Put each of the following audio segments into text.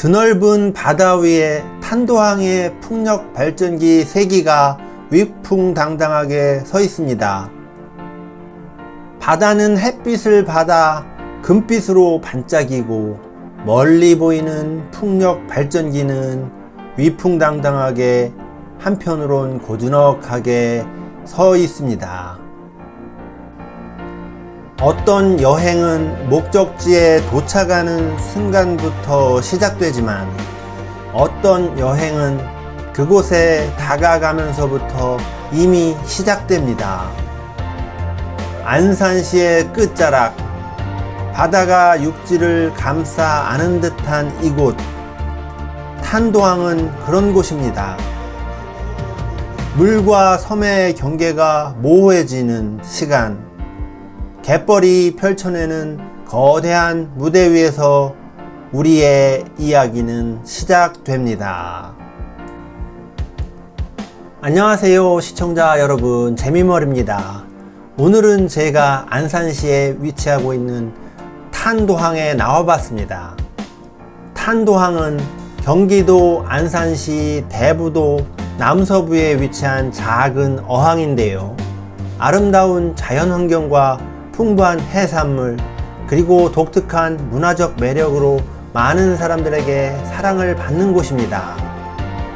드넓은 바다 위에 탄도항의 풍력 발전기 3기가 위풍당당하게 서 있습니다. 바다는 햇빛을 받아 금빛으로 반짝이고 멀리 보이는 풍력 발전기는 위풍당당하게 한편으론 고즈넉하게 서 있습니다. 어떤 여행은 목적지에 도착하는 순간부터 시작되지만 어떤 여행은 그곳에 다가가면서부터 이미 시작됩니다. 안산시의 끝자락, 바다가 육지를 감싸 안은 듯한 이곳, 탄도항은 그런 곳입니다. 물과 섬의 경계가 모호해지는 시간, 갯벌이 펼쳐내는 거대한 무대 위에서 우리의 이야기는 시작됩니다. 안녕하세요, 시청자 여러분. 재미멀입니다. 오늘은 제가 안산시에 위치하고 있는 탄도항에 나와봤습니다. 탄도항은 경기도 안산시 대부도 남서부에 위치한 작은 어항인데요. 아름다운 자연 환경과 풍부한 해산물, 그리고 독특한 문화적 매력으로 많은 사람들에게 사랑을 받는 곳입니다.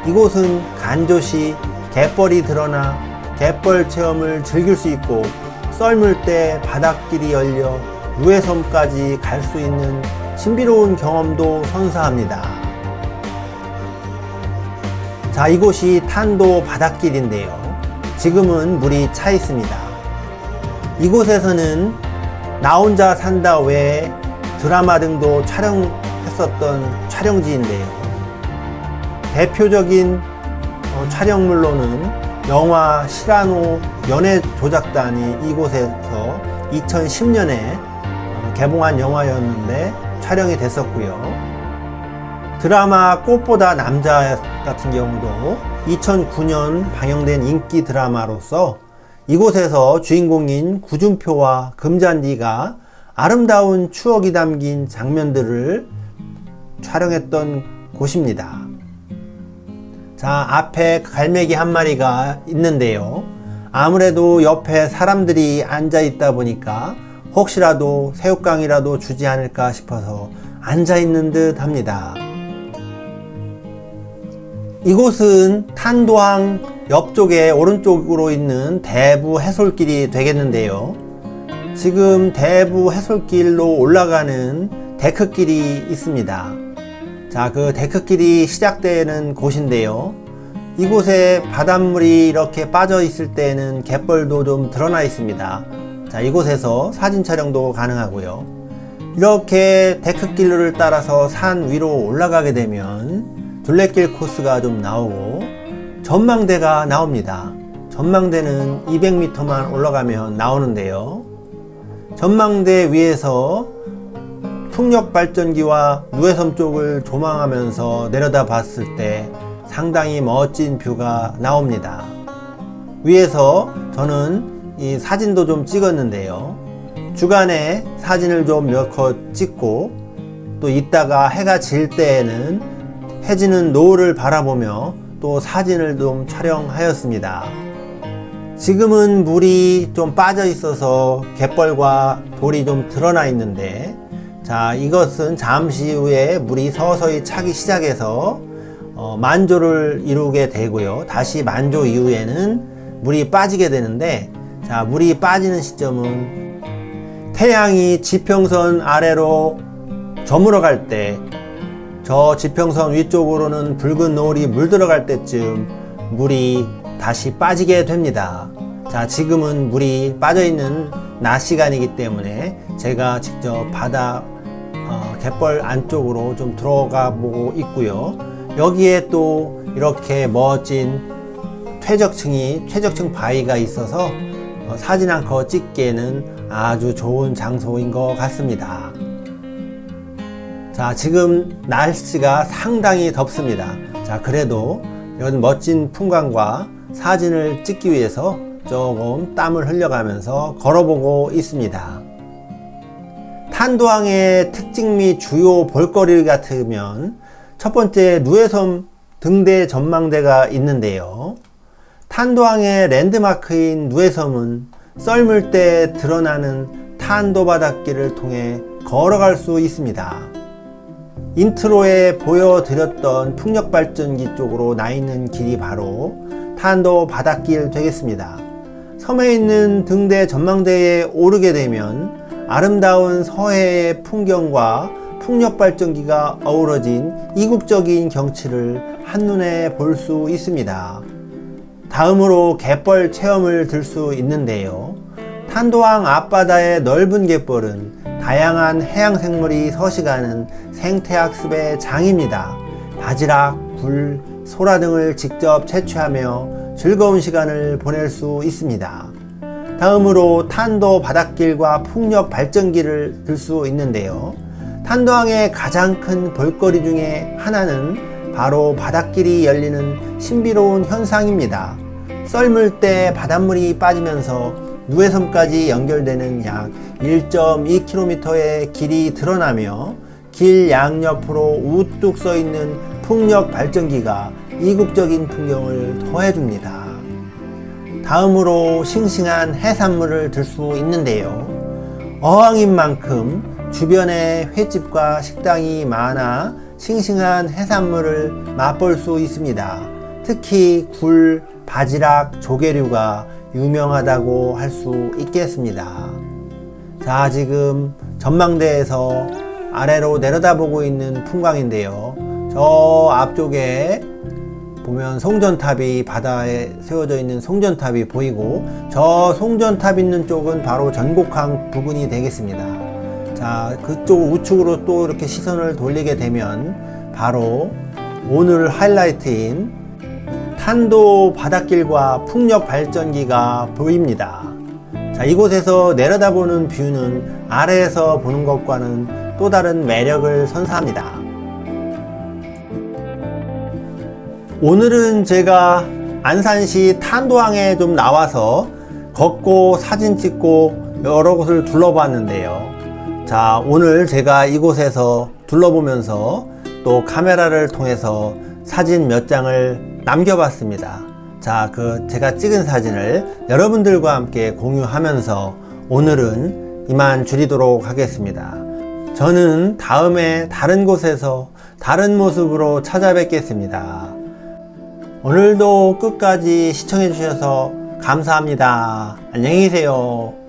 이곳은 간조시 갯벌이 드러나 갯벌 체험을 즐길 수 있고 썰물 때 바닷길이 열려 누에섬까지 갈 수 있는 신비로운 경험도 선사합니다. 자, 이곳이 탄도 바닷길인데요. 지금은 물이 차 있습니다. 이곳에서는 나 혼자 산다 외에 드라마 등도 촬영했었던 촬영지인데요. 대표적인 어, 촬영물로는 영화 시라노 연애 조작단이 이곳에서 2010년에 어, 개봉한 영화였는데 촬영이 됐었고요. 드라마 꽃보다 남자 같은 경우도 2009년 방영된 인기 드라마로서 이곳에서 주인공인 구준표와 금잔디가 아름다운 추억이 담긴 장면들을 촬영했던 곳입니다. 자, 앞에 갈매기 한 마리가 있는데요. 아무래도 옆에 사람들이 앉아 있다 보니까 혹시라도 새우깡이라도 주지 않을까 싶어서 앉아 있는 듯 합니다. 이곳은 탄도항 옆쪽에 오른쪽으로 있는 대부 해솔길이 되겠는데요. 지금 대부 해솔길로 올라가는 데크길이 있습니다. 자, 그 데크길이 시작되는 곳인데요. 이곳에 바닷물이 이렇게 빠져 있을 때는 갯벌도 좀 드러나 있습니다. 자, 이곳에서 사진 촬영도 가능하고요. 이렇게 데크길을 따라서 산 위로 올라가게 되면 둘레길 코스가 좀 나오고 전망대가 나옵니다. 전망대는 200m만 올라가면 나오는데요. 전망대 위에서 풍력 발전기와 누해섬 쪽을 조망하면서 내려다 봤을 때 상당히 멋진 뷰가 나옵니다. 위에서 저는 이 사진도 좀 찍었는데요. 주간에 사진을 좀 몇 컷 찍고 또 이따가 해가 질 때에는 해지는 노을을 바라보며 또 사진을 좀 촬영하였습니다. 지금은 물이 좀 빠져 있어서 갯벌과 돌이 좀 드러나 있는데 자 이것은 잠시 후에 물이 서서히 차기 시작해서 어, 만조를 이루게 되고요 다시 만조 이후에는 물이 빠지게 되는데 자 물이 빠지는 시점은 태양이 지평선 아래로 저물어 갈때 저 지평선 위쪽으로는 붉은 노을이 물들어갈 때쯤 물이 다시 빠지게 됩니다. 자, 지금은 물이 빠져 있는 낮 시간이기 때문에 제가 직접 바다 어, 갯벌 안쪽으로 좀 들어가 보고 있고요. 여기에 또 이렇게 멋진 퇴적층이 퇴적층 바위가 있어서 어, 사진 한 컷 찍기에는 아주 좋은 장소인 것 같습니다. 자, 지금 날씨가 상당히 덥습니다. 자, 그래도 이런 멋진 풍광과 사진을 찍기 위해서 조금 땀을 흘려가면서 걸어보고 있습니다. 탄도항의 특징 및 주요 볼거리 같으면 첫 번째 누에섬 등대 전망대가 있는데요. 탄도항의 랜드마크인 누에섬은 썰물 때 드러나는 탄도 바닷길을 통해 걸어갈 수 있습니다. 인트로에 보여드렸던 풍력발전기 쪽으로 나 있는 길이 바로 탄도 바닷길 되겠습니다. 섬에 있는 등대 전망대에 오르게 되면 아름다운 서해의 풍경과 풍력발전기가 어우러진 이국적인 경치를 한눈에 볼 수 있습니다. 다음으로 갯벌 체험을 들 수 있는데요. 탄도항 앞바다의 넓은 갯벌은 다양한 해양 생물이 서식하는 생태학습의 장입니다. 바지락, 굴, 소라 등을 직접 채취하며 즐거운 시간을 보낼 수 있습니다. 다음으로 탄도 바닷길과 풍력 발전기를 들 수 있는데요. 탄도항의 가장 큰 볼거리 중에 하나는 바로 바닷길이 열리는 신비로운 현상입니다. 썰물 때 바닷물이 빠지면서 누에섬까지 연결되는 약 1.2km의 길이 드러나며 길 양옆으로 우뚝 서 있는 풍력 발전기가 이국적인 풍경을 더해줍니다. 다음으로 싱싱한 해산물을 들 수 있는데요. 어항인 만큼 주변에 횟집과 식당이 많아 싱싱한 해산물을 맛볼 수 있습니다. 특히 굴, 바지락, 조개류가 유명하다고 할 수 있겠습니다. 자, 지금 전망대에서 아래로 내려다보고 있는 풍광인데요. 저 앞쪽에 보면 송전탑이 바다에 세워져 있는 송전탑이 보이고 저 송전탑 있는 쪽은 바로 전곡항 부근이 되겠습니다. 자, 그쪽 우측으로 또 이렇게 시선을 돌리게 되면 바로 오늘 하이라이트인 탄도 바닷길과 풍력 발전기가 보입니다. 자, 이곳에서 내려다보는 뷰는 아래에서 보는 것과는 또 다른 매력을 선사합니다. 오늘은 제가 안산시 탄도항에 좀 나와서 걷고 사진 찍고 여러 곳을 둘러봤는데요. 자, 오늘 제가 이곳에서 둘러보면서 또 카메라를 통해서 사진 몇 장을 남겨봤습니다. 자, 그 제가 찍은 사진을 여러분들과 함께 공유하면서 오늘은 이만 줄이도록 하겠습니다. 저는 다음에 다른 곳에서 다른 모습으로 찾아뵙겠습니다. 오늘도 끝까지 시청해 주셔서 감사합니다. 안녕히 계세요.